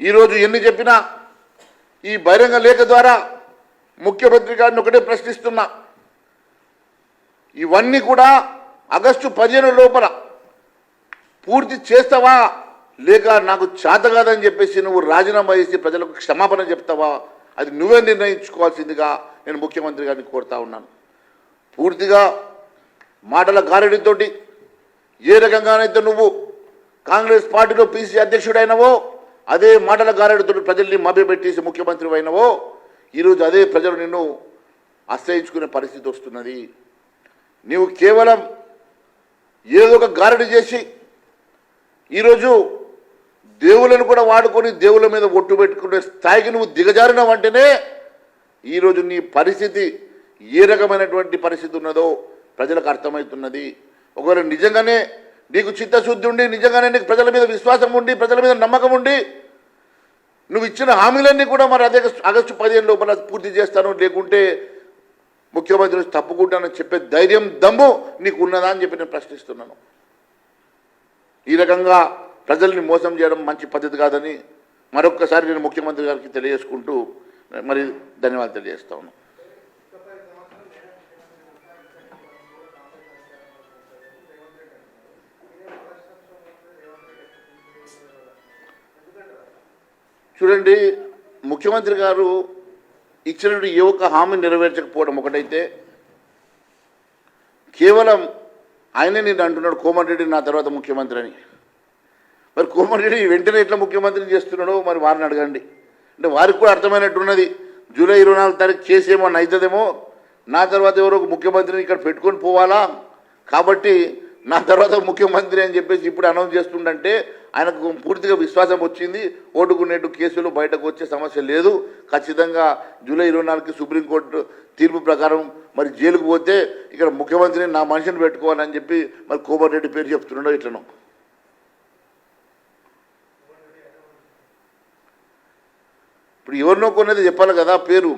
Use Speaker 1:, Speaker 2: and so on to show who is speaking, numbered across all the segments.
Speaker 1: ఈరోజు ఎన్ని చెప్పినా ఈ బహిరంగ లేఖ ద్వారా ముఖ్యమంత్రి గారిని ఒకటే ప్రశ్నిస్తున్నా. ఇవన్నీ కూడా ఆగస్టు పదిహేను లోపల పూర్తి చేస్తావా? లేక నాకు చేత కాదని చెప్పేసి నువ్వు రాజీనామా చేసి ప్రజలకు క్షమాపణ చెప్తావా? అది నువ్వే నిర్ణయించుకోవాల్సిందిగా నేను ముఖ్యమంత్రి గారిని కోరుతా ఉన్నాను. పూర్తిగా మాటల గారడితోటి ఏ రకంగానైతే నువ్వు కాంగ్రెస్ పార్టీలో పీసీ అధ్యక్షుడైనవో అదే మాటల గారడితో ప్రజల్ని మభ్యపెట్టేసి ముఖ్యమంత్రి అయినవో ఈరోజు అదే ప్రజలు నిన్ను ఆశ్రయించుకునే పరిస్థితి వస్తున్నది. నీవు కేవలం ఏదో ఒక గారడి చేసి ఈరోజు దేవులను కూడా వాడుకొని దేవుల మీద ఒట్టు పెట్టుకునే స్థాయికి నువ్వు దిగజారినవంటేనే ఈరోజు నీ పరిస్థితి ఏ రకమైనటువంటి పరిస్థితి ఉన్నదో ప్రజలకు అర్థమవుతున్నది. ఒకవేళ నిజంగానే నీకు చిత్తశుద్ధి ఉండి నిజంగానే నీకు ప్రజల మీద విశ్వాసం ఉండి ప్రజల మీద నమ్మకం ఉండి నువ్వు ఇచ్చిన హామీలన్నీ కూడా మరి అదే ఆగస్టు పదిహేను లోపల పూర్తి చేస్తాను లేకుంటే ముఖ్యమంత్రి తప్పుకుంటానని చెప్పే ధైర్యం దమ్ము నీకు ఉన్నదా అని చెప్పి నేను ప్రశ్నిస్తున్నాను. ఈ రకంగా ప్రజల్ని మోసం చేయడం మంచి పద్ధతి కాదని మరొక్కసారి నేను ముఖ్యమంత్రి గారికి తెలియజేసుకుంటూ మరి ధన్యవాదాలు తెలియజేస్తా చూడండి ముఖ్యమంత్రి గారు ఇచ్చినటువంటి ఏ ఒక్క హామీ నెరవేర్చకపోవడం ఒకటైతే కేవలం ఆయనే నేను అంటున్నాడు కోమటిరెడ్డి నా తర్వాత ముఖ్యమంత్రి అని. మరి కోమటిరెడ్డి వెంటనే ఎట్లా ముఖ్యమంత్రిని చేస్తున్నాడో మరి వారిని అడగండి. అంటే వారికి కూడా అర్థమైనట్టున్నది జూలై ఇరవై నాలుగు తారీఖు చేసేమో అవుతుందేమో నా తర్వాత ఎవరో ఒక ముఖ్యమంత్రిని ఇక్కడ పెట్టుకొని పోవాలా? కాబట్టి నా తర్వాత ముఖ్యమంత్రి అని చెప్పేసి ఇప్పుడు అనౌన్స్ చేస్తుండంటే ఆయనకు పూర్తిగా విశ్వాసం వచ్చింది. ఓటుకునేటు కేసులు బయటకు వచ్చే సమస్య లేదు. ఖచ్చితంగా జూలై ఇరవై నాలుగుకి సుప్రీంకోర్టు తీర్పు ప్రకారం మరి జైలుకు పోతే ఇక్కడ ముఖ్యమంత్రిని నా మనిషిని పెట్టుకోవాలని చెప్పి మరి కోమటిరెడ్డి పేరు చెప్తున్నాడో ఇట్లనో. ఇప్పుడు ఎవరినో కొన్నది చెప్పాలి కదా పేరు.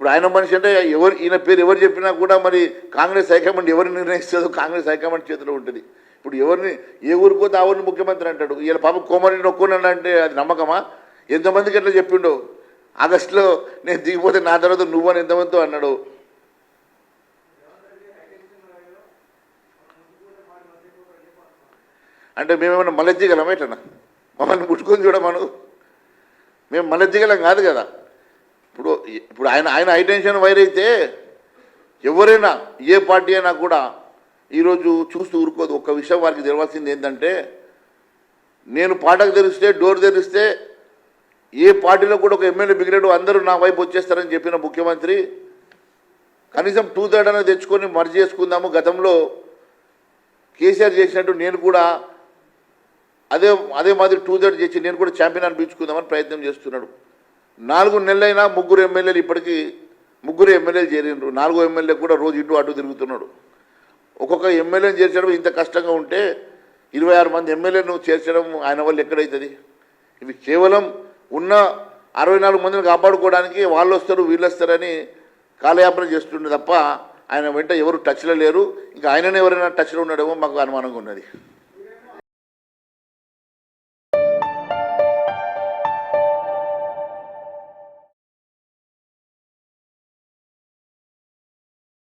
Speaker 1: ఇప్పుడు ఆయన మనిషి అంటే ఎవరు ఈయన పేరు ఎవరు చెప్పినా కూడా మరి కాంగ్రెస్ హైకమాండ్ ఎవరు నిర్ణయిస్తుందో కాంగ్రెస్ హైకమాండ్ చేతిలో ఉంటుంది. ఇప్పుడు ఎవరిని ఏ ఊరికో పోతే ఆ ఊరిని ముఖ్యమంత్రి అంటాడు. ఈయన పాప కోమరెడ్డి నొక్కున్నాడు అంటే అది నమ్మకమా? ఎంతమందికి ఎట్లా చెప్పిండో? ఆగస్టులో నేను దిగిపోతే నా తర్వాత నువ్వని ఎంతమందితో అన్నాడు? అంటే మేమేమైనా మలెజ్జగలమా ఎట్లనా మమ్మల్ని ముట్టుకొని చూడమను? మేము మలెజ్జగలం కాదు కదా? ఇప్పుడు ఇప్పుడు ఆయన ఆయన హైటెన్షన్ వైర్ అయితే ఎవరైనా ఏ పార్టీ అయినా కూడా ఈరోజు చూస్తూ ఊరుకోదు. ఒక్క విషయం వారికి తెలవాల్సింది ఏంటంటే నేను పాటకు తెరిస్తే డోర్ తెరిస్తే ఏ పార్టీలో కూడా ఒక ఎమ్మెల్యే బిగ్రేడు అందరూ నా వైపు వచ్చేస్తారని చెప్పిన ముఖ్యమంత్రి కనీసం టూ థర్డ్ అనేది తెచ్చుకొని మర్జీ చేసుకుందాము. గతంలో కేసీఆర్ చేసినట్టు నేను కూడా అదే అదే మాదిరి టూ థర్డ్ చేసి నేను కూడా ఛాంపియన్ అనిపించుకుందామని ప్రయత్నం చేస్తున్నాడు. నాలుగు నెలలైనా ముగ్గురు ఎమ్మెల్యేలు ఇప్పటికీ ముగ్గురు ఎమ్మెల్యేలు చేరిండ్రు. నాలుగో ఎమ్మెల్యే కూడా రోజు ఇటు అటు తిరుగుతున్నాడు. ఒక్కొక్క ఎమ్మెల్యేని చేర్చడం ఇంత కష్టంగా ఉంటే ఇరవై ఆరు మంది ఎమ్మెల్యేను చేర్చడం ఆయన వల్ల ఎక్కడైతుంది? ఇవి కేవలం ఉన్న అరవై నాలుగు మందిని కాపాడుకోవడానికి వాళ్ళు వస్తారు వీళ్ళు వస్తారని కాలయాపన చేస్తుండే తప్ప ఆయన వెంట ఎవరు టచ్లో లేరు. ఇంకా ఆయననే ఎవరైనా టచ్లో ఉన్నాడేమో మాకు అనుమానంగా ఉన్నది.